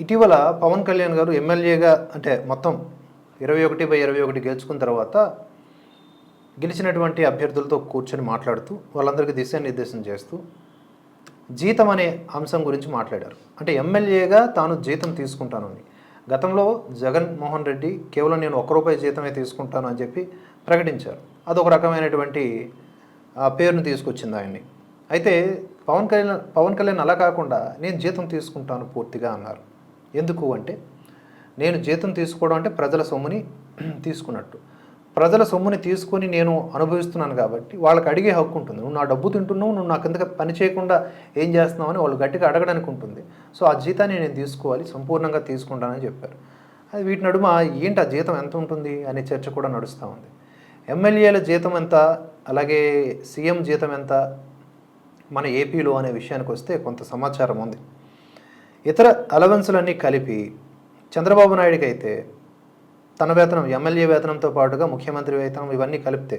ఇటీవల పవన్ కళ్యాణ్ గారు ఎమ్మెల్యేగా అంటే మొత్తం ఇరవై ఒకటి బై ఇరవై ఒకటి గెలుచుకున్న తర్వాత గెలిచినటువంటి అభ్యర్థులతో కూర్చొని మాట్లాడుతూ వాళ్ళందరికీ దిశానిర్దేశం చేస్తూ జీతం అనే అంశం గురించి మాట్లాడారు. అంటే ఎమ్మెల్యేగా తాను జీతం తీసుకుంటానని. గతంలో జగన్మోహన్ రెడ్డి కేవలం నేను ఒక్క రూపాయి జీతమే తీసుకుంటాను అని చెప్పి ప్రకటించారు. అదొక రకమైనటువంటి పేరును తీసుకొచ్చింది ఆయన్ని. అయితే పవన్ కళ్యాణ్ పవన్ కళ్యాణ్ అలా కాకుండా నేను జీతం తీసుకుంటాను పూర్తిగా అన్నారు. ఎందుకు అంటే నేను జీతం తీసుకోవడం అంటే ప్రజల సొమ్ముని తీసుకున్నట్టు. ప్రజల సొమ్ముని తీసుకొని నేను అనుభవిస్తున్నాను కాబట్టి వాళ్ళకి అడిగే హక్కు ఉంటుంది. నువ్వు నా డబ్బు తింటున్నావు నువ్వు నా కిందకి పని చేయకుండా ఏం చేస్తున్నావు అని వాళ్ళు గట్టిగా అడగడానికి ఉంటుంది. సో ఆ జీతాన్ని నేను తీసుకోవాలి సంపూర్ణంగా తీసుకుంటానని చెప్పారు. అది వీటి నడుమ ఏంటి ఆ జీతం ఎంత ఉంటుంది అనే చర్చ కూడా నడుస్తూ ఉంది. ఎమ్మెల్యేల జీతం ఎంత అలాగే సీఎం జీతం ఎంత మన ఏపీలో అనే విషయానికి వస్తే కొంత సమాచారం ఉంది. ఇతర అలవెన్సులన్నీ కలిపి చంద్రబాబు నాయుడికి అయితే తన వేతనం ఎమ్మెల్యే వేతనంతో పాటుగా ముఖ్యమంత్రి వేతనం ఇవన్నీ కలిపితే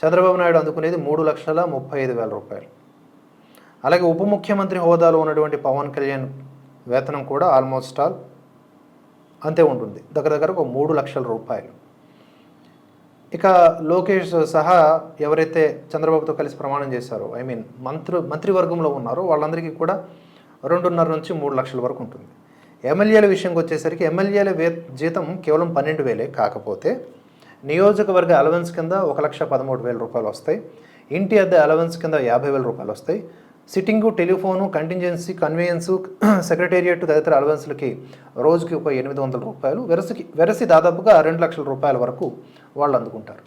చంద్రబాబు నాయుడు అందుకునేది మూడు లక్షల ముప్పై ఐదు వేల రూపాయలు. అలాగే ఉప ముఖ్యమంత్రి హోదాలో ఉన్నటువంటి పవన్ కళ్యాణ్ వేతనం కూడా ఆల్మోస్ట్ ఆల్ అంతే ఉంటుంది. దగ్గర దగ్గర ఒక మూడు లక్షల రూపాయలు. ఇక లోకేష్ సహా ఎవరైతే చంద్రబాబుతో కలిసి ప్రమాణం చేశారో ఐ మీన్ మంత్రి మంత్రివర్గంలో ఉన్నారో వాళ్ళందరికీ కూడా రెండున్నర నుంచి మూడు లక్షల వరకు ఉంటుంది. ఎమ్మెల్యేల విషయంకి వచ్చేసరికి ఎమ్మెల్యేల వే జీతం కేవలం పన్నెండు వేలే కాకపోతే నియోజకవర్గ అలవెన్స్ కింద ఒక లక్ష పదమూడు వేల రూపాయలు వస్తాయి. ఇంటి అద్దె అలవెన్స్ కింద యాభై వేల రూపాయలు వస్తాయి. Sitting telephone contingency convenience secretariat తదితర అలవెన్స్లకి రోజుకి ఒక ఎనిమిది వందల రూపాయలు. వెరసికి వెరసి దాదాపుగా రెండు లక్షల రూపాయల వరకు వాళ్ళు అందుకుంటారు.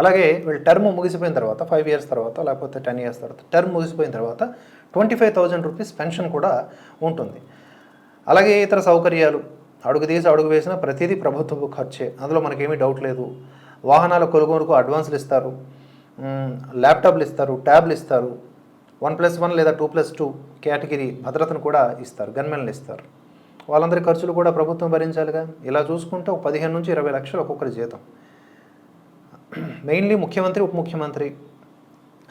అలాగే వీళ్ళు టర్మ్ ముగిసిపోయిన తర్వాత ఫైవ్ ఇయర్స్ తర్వాత లేకపోతే టెన్ ఇయర్స్ తర్వాత టర్మ్ ముగిసిపోయిన తర్వాత twenty five thousand rupees pension కూడా ఉంటుంది. అలాగే ఇతర సౌకర్యాలు అడుగు తీసి అడుగు వేసిన ప్రతిదీ ప్రభుత్వపు ఖర్చే. అందులో మనకేమీ డౌట్ లేదు. వాహనాల కొనుగోలుకు అడ్వాన్సులు ఇస్తారు. ల్యాప్టాప్లు ఇస్తారు ట్యాబ్లు ఇస్తారు. వన్ ప్లస్ వన్ లేదా టూ ప్లస్ టూ కేటగిరీ భద్రతను కూడా ఇస్తారు గన్మెన్లు ఇస్తారు. వాళ్ళందరి ఖర్చులు కూడా ప్రభుత్వం భరించాలిగా. ఇలా చూసుకుంటే ఒక పదిహేను నుంచి ఇరవై లక్షలు ఒక్కొక్కరి జీతం. మెయిన్లీ ముఖ్యమంత్రి ఉప ముఖ్యమంత్రి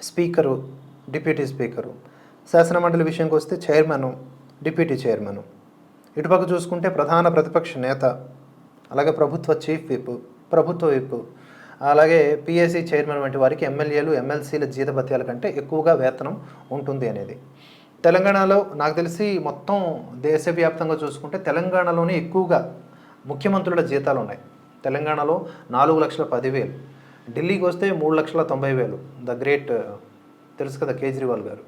స్పీకరు డిప్యూటీ స్పీకరు. శాసనమండలి విషయంకి వస్తే చైర్మను డిప్యూటీ చైర్మను. ఇటుపక్క చూసుకుంటే ప్రధాన ప్రతిపక్ష నేత అలాగే ప్రభుత్వ చీఫ్ విప్ ప్రభుత్వ విప్ అలాగే పిఎస్సి చైర్మన్ వంటి వారికి ఎమ్మెల్యేలు ఎమ్మెల్సీల జీతభత్యాల కంటే ఎక్కువగా వేతనం ఉంటుంది అనేది. తెలంగాణలో నాకు తెలిసి మొత్తం దేశవ్యాప్తంగా చూసుకుంటే తెలంగాణలోనే ఎక్కువగా ముఖ్యమంత్రుల జీతాలు ఉన్నాయి. తెలంగాణలో నాలుగు లక్షల పదివేలు. ఢిల్లీకి వస్తే మూడు లక్షల తొంభై వేలు. ద గ్రేట్ తెలుసు కదా కేజ్రీవాల్ గారు.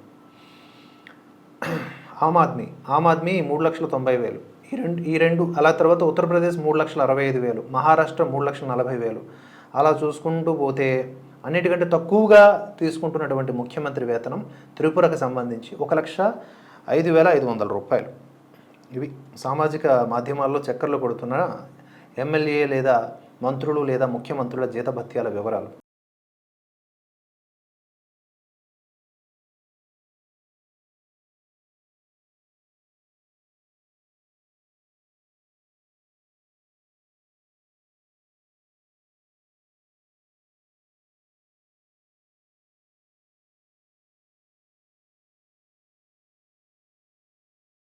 ఆమ్ ఆద్మీ ఆమ్ ఆద్మీ మూడు లక్షల తొంభై వేలు. ఈ రెండు ఈ రెండు అలా తర్వాత ఉత్తరప్రదేశ్ మూడు లక్షల అరవై ఐదు వేలు. మహారాష్ట్ర మూడు లక్షల నలభై వేలు. అలా చూసుకుంటూ పోతే అన్నిటికంటే తక్కువగా తీసుకుంటున్నటువంటి ముఖ్యమంత్రి వేతనం త్రిపురకు సంబంధించి ఒక లక్ష ఐదు వేల ఐదు వందల రూపాయలు. ఇవి సామాజిక మాధ్యమాల్లో చక్కర్లు కొడుతున్న ఎమ్మెల్యే లేదా మంత్రులు లేదా ముఖ్యమంత్రుల జీతభత్యాల వివరాలు.